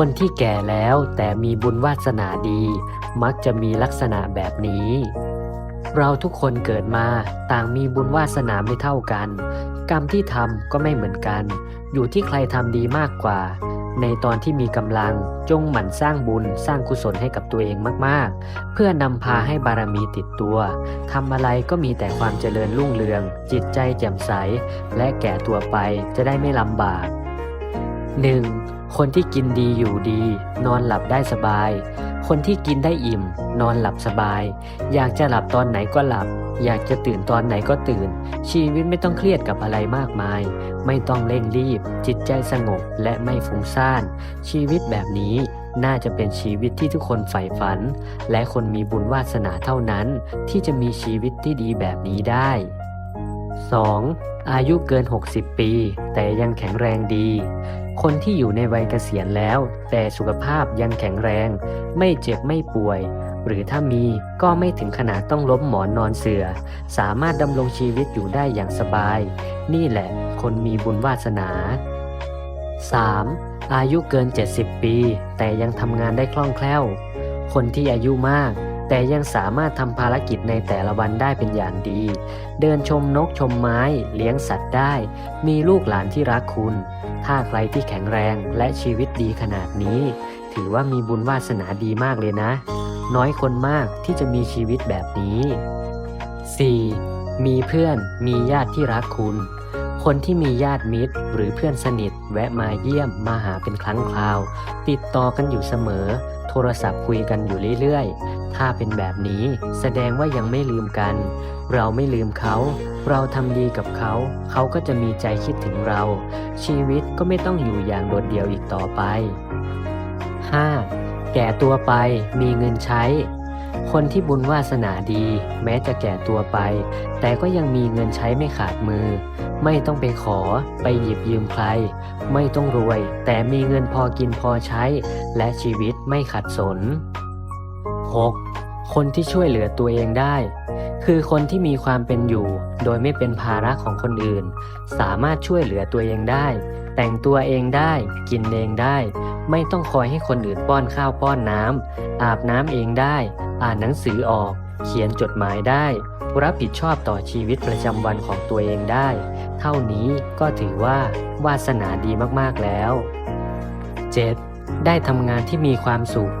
คนที่แก่แล้วแต่มีบุญวาสนาดี มักจะมีลักษณะแบบนี้ เราทุกคนเกิดมาต่างมีบุญวาสนาไม่เท่ากัน กรรมที่ทำก็ไม่เหมือนกัน อยู่ที่ใครทำดีมากกว่า ในตอนที่มีกำลังจงหมั่นสร้างบุญสร้างกุศลให้กับตัวเองมากๆ เพื่อนำพาให้บารมีติดตัวทำอะไรก็มีแต่ความเจริญรุ่งเรือง จิตใจแจ่มใส และแก่ตัวไปจะได้ไม่ลำบาก 1. คนที่กินดีอยู่ดี นอนหลับได้สบาย คนที่กินได้อิ่ม นอนหลับสบาย อยากจะหลับตอนไหนก็หลับ อยากจะตื่นตอนไหนก็ตื่น ชีวิตไม่ต้องเครียดกับอะไรมากมาย ไม่ต้องเร่งรีบ จิตใจสงบและไม่ฟุ้งซ่าน ชีวิตแบบนี้น่าจะเป็นชีวิตที่ทุกคนใฝ่ฝัน และคนมีบุญวาสนาเท่านั้น ที่จะมีชีวิตที่ดีแบบนี้ได้ 2. อายุเกิน 60 ปี แต่ยังแข็งแรงดี คนที่อยู่ในวัยเกษียณแล้ว แต่สุขภาพยังแข็งแรง ไม่เจ็บไม่ป่วย หรือถ้ามีก็ไม่ถึงขนาดต้องล้มหมอนนอนเสือสามารถดำรงชีวิตอยู่ได้อย่างสบาย นี่แหละคนมีบุญวาสนา 3. อายุเกิน 70 ปี แต่ยังทำงานได้คล่องแคล่ว คนที่อายุมาก แต่ยังสามารถทำภารกิจในแต่ละวันได้เป็นอย่างดี เดินชมนกชมไม้ เลี้ยงสัตว์ได้ มีลูกหลานที่รักคุณ ถ้าใครที่แข็งแรงและชีวิตดีขนาดนี้ ถือว่ามีบุญวาสนาดีมากเลยนะ น้อยคนมากที่จะมีชีวิตแบบนี้ 4. มีเพื่อน มีญาติที่รักคุณ คนที่มีญาติมิตร หรือเพื่อนสนิท แวะมาเยี่ยมมาหาเป็นครั้งคราว ติดต่อกันอยู่เสมอ โทรศัพท์คุยกันอยู่เรื่อยๆ ถ้าเป็นแบบนี้แสดงว่ายังไม่ลืมกัน เราไม่ลืมเขา เราทำดีกับเขา เขาก็จะมีใจคิดถึงเรา ชีวิตก็ไม่ต้องอยู่อย่างโดดเดี่ยวอีกต่อไป 5. แก่ตัวไปมีเงินใช้ คนที่บุญวาสนาดี แม้จะแก่ตัวไป แต่ก็ยังมีเงินใช้ไม่ขาดมือ ไม่ต้องไปขอ ไปหยิบยืมใคร ไม่ต้องรวย แต่มีเงินพอกินพอใช้ และชีวิตไม่ขัดสน 6. คนที่ช่วยเหลือตัวเองได้ คือคนที่มีความเป็นอยู่ โดยไม่เป็นภาระของคนอื่น สามารถช่วยเหลือตัวเองได้ แต่งตัวเองได้ กินเองได้ ไม่ต้องคอยให้คนอื่นป้อนข้าวป้อนน้ำอาบน้ำเองได้ อ่านหนังสือออก เขียนจดหมายได้ รับผิดชอบต่อชีวิตประจำวันของตัวเองได้ เท่านี้ก็ถือว่าวาสนาดีมากๆแล้ว 7. ได้ทำงานที่มีความสุข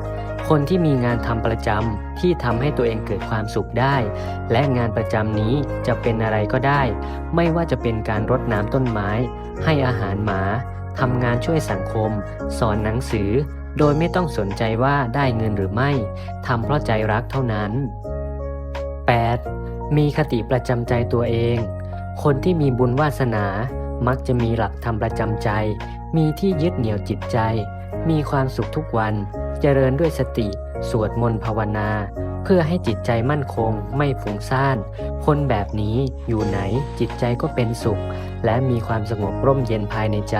คนที่มีงานทำประจำที่ทำให้ตัวเองเกิดความสุขได้ และงานประจำนี้จะเป็นอะไรก็ได้ ไม่ว่าจะเป็นการรดน้ำต้นไม้ ให้อาหารหมาทำงานช่วยสังคม สอนหนังสือ โดยไม่ต้องสนใจว่าได้เงินหรือไม่ทำเพราะใจรักเท่านั้น 8. มีคติประจำใจตัวเอง คนที่มีบุญวาสนา มักจะมีหลักธรรมประจำใจ มีที่ยึดเหนี่ยวจิตใจ มีความสุขทุกวัน เจริญด้วยสติ สวดมนต์ภาวนา เพื่อให้จิตใจมั่นคง ไม่ฟุ้งซ่าน คนแบบนี้อยู่ไหนจิตใจก็เป็นสุข และมีความสงบร่มเย็นภายในใจ